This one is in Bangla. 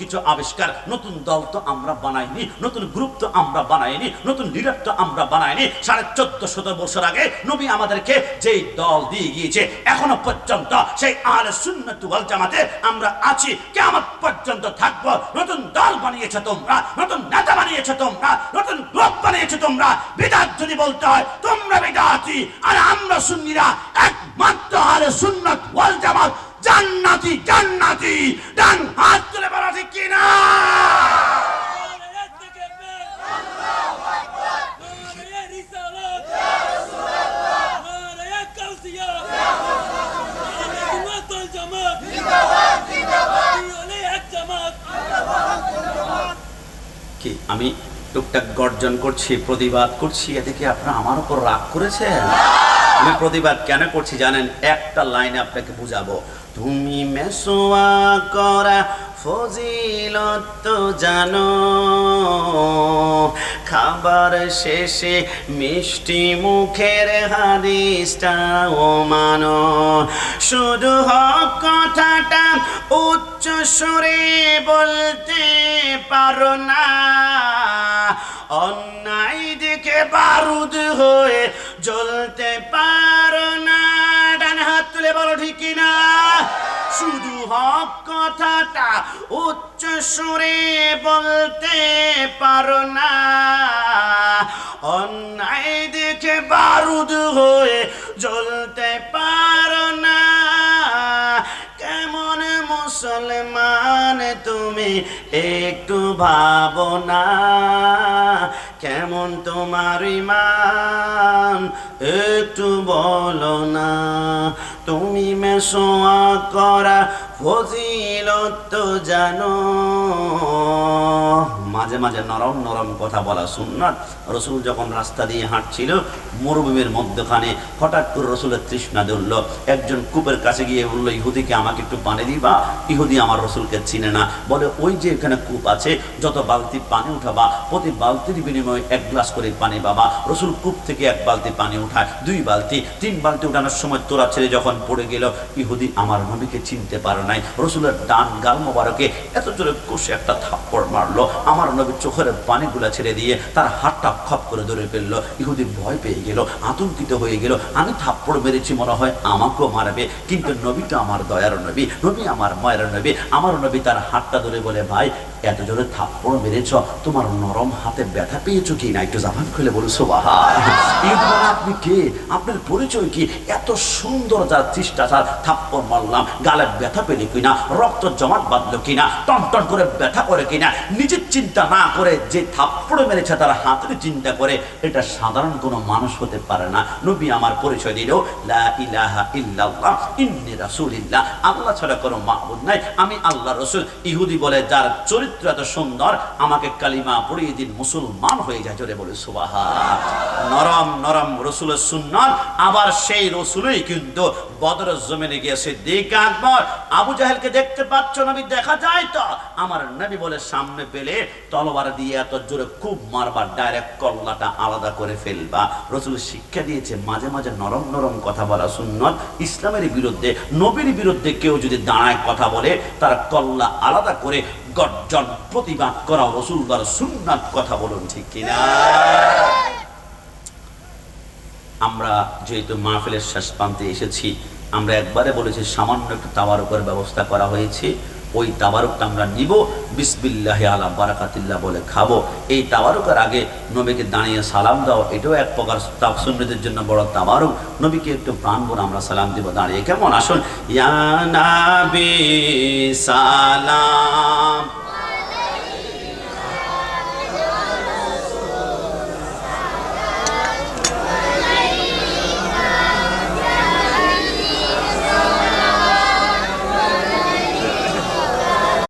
কিছু আবিষ্কার। নতুন দল তো আমরা বানাইনি, নতুন গ্রুপ তো আমরা বানাইনি, নতুন লিডার তো আমরা বানাইনি। সাড়ে চোদ্দ শত বছর আগে নবী আমাদেরকে যেই দল দিয়ে গিয়েছে, এখনও পর্যন্ত সেই আহলে সুন্নাত ওয়াল জামাতে আমরা আছি। কেমন পর্যন্ত থাকব। নতুন দল বানিয়েছে তোমরা, নতুন নেতা বানিয়েছে তোমরা, নতুন গ্রুপ বানিয়েছে তোমরা। বিদাত যদি বলতে হয়, তোমরা বিদাতি, আর আমরা সুন্নিরা একমাত্র আহলে সুন্নাত ওয়াল জামাত জান্নাতি জান্নাতি ডান হাত তুলে বলা ঠিক কিনা কি, আমি টুকটাক গর্জন করছি, প্রতিবাদ করছি এদিকে আপনারা আমার উপর রাগ করেছেন? আমি প্রতিবাদ কেন করছি জানেন? একটা লাইনে আপনাকে বুঝাবো। তুমি মেসোয়া করা ফজিলত জানো, খাবার শেষে মিষ্টি মুখের হাদিসটাও মানো। শুধু হক কথাটা উচ্চ সুরে বলতে পারো না। অন্যায় দিকে বারুদ হয়ে জ্বলতে পারো না। ডান হাত তুলে বলো ঠিক না শুধু হক কথাটা উচ্চ সুরে বলতে পারো না। অন্যায় দেখে বারুদ হয়ে জ্বলতে পারো না। কেমন মুসলমান তুমি একটু ভাবো না কেমন তোমার ইমান একটু বলো না। তুমি মেসোয়া করা ফজিলত জানো। মাঝে মাঝে নরম নরম কথা বলা সুন্নাত। রসুল যখন রাস্তা দিয়ে হাঁটছিল, মরুভূমির মধ্যখানে হঠাৎ করে রসুলের তৃষ্ণা ধরল। একজন কূপের কাছে গিয়ে বলল, ইহুদিকে আমাকে একটু পানি দিবা? ইহুদি আমার রসুলকে চিনে না। বলে, ওই যে এখানে কূপ আছে, যত বালতি পানি উঠাবা, প্রতি বালতির বিনিময়ে এক গ্লাস করে পানি বাবা রসুল কূপ থেকে এক বালতি পানি উঠায়, দুই বালতি। তিন বালতি উঠানোর সময় তোরা ছেড়ে যখন পড়ে গেল। ইহুদি আমার নবীকে চিনতে পারে নাই। রসুলের ডান গাল মোবারকে এত জোরে কষে একটা থাপ্পড় মারলো। আমার নবী চোখের পানিগুলা ছেড়ে দিয়ে তার হাতটা খপ করে ধরে ফেলল। ইহুদি ভয় পেয়ে গেল, আতঙ্কিত হয়ে গেল। আমি থাপ্পড় মেরেছি মনে হয়, আমাকেও মারবে। কিন্তু নবীটা আমার দয়ার নবী নবী আমার মায়ের নবী। আমার নবী তার হাতটা ধরে বলে, ভাই, এত জোরে থাপ্পড় মেরেছ? তোমার নরম হাতে ব্যথা পেয়েছ কি না? একটু জামান খুলে বলো সোবাহা এরপরে আপনি কে? আপনার পরিচয় কি? এত সুন্দর যার চেষ্টাচার থাপ্পড় মারলাম গালে ব্যথা পেলে কিনা, রক্ত জমাট বাঁধলো কিনা টন টন করে ব্যথা করে কিনা, নিজের চিন্তা না করে যে মেরেছে তার হাতের চিন্তা করে, এটা সাধারণ কোনো মানুষ হতে পারে না। নবী আমার পরিচয় দিল ইন্নি আল্লাহ ছাড়া কোনো মাহবুদ নাই, আমি আল্লাহ রসুল। ইহুদি বলে, যার চরিত্র এত সুন্দর, আমাকে কালিমা পড়িয়ে দিন, মুসলমান হয়ে যায়। জোরে বলে সুবাহা নরম নরম রসুলের সুন্নত, আবার সেই রসুলই কিন্তু বদর জমিনে গিয়ে সিদ্দিক আকবর, আবু জাহেলকে দেখতে পাচ্ছ নবী, দেখা যায় তো? আমার নবী বলে, সামনে পেলে তলবার দিয়ে এত জোরে খুব মারবার ডাইরেক্ট কল্লাটা আলাদা করে ফেলবা। রসুল শিক্ষা দিয়েছে, মাঝে মাঝে নরম নরম কথা বলা সুন্নত। ইসলামের বিরুদ্ধে, নবীর বিরুদ্ধে কেউ যদি দাঁড়ায় কথা বলে, তার কল্লা আলাদা করে গর্জন প্রতিবাদ করা রসুলদার সুন্নাত কথা বলুন ঠিক কিনা? আমরা যেহেতু মাহফিলের শেষ প্রান্তে এসেছি, আমরা একবারে বলেছি সামান্য একটু তাবারকের ব্যবস্থা করা হয়েছে। ওই তাবারকটা আমরা নিব বিসবিল্লাহ আলা বারাকাতিল্লাহ বলে খাব। এই তাবারকের আগে নবীকে দাঁড়িয়ে সালাম দাও, এটাও এক প্রকার সুন্নতির জন্য বড় তাবারক। নবীকে একটু প্রাণ বোন আমরা সালাম দিব। দাঁড়িয়ে কেমন? আসুন। ইয়া নাবি সালাম।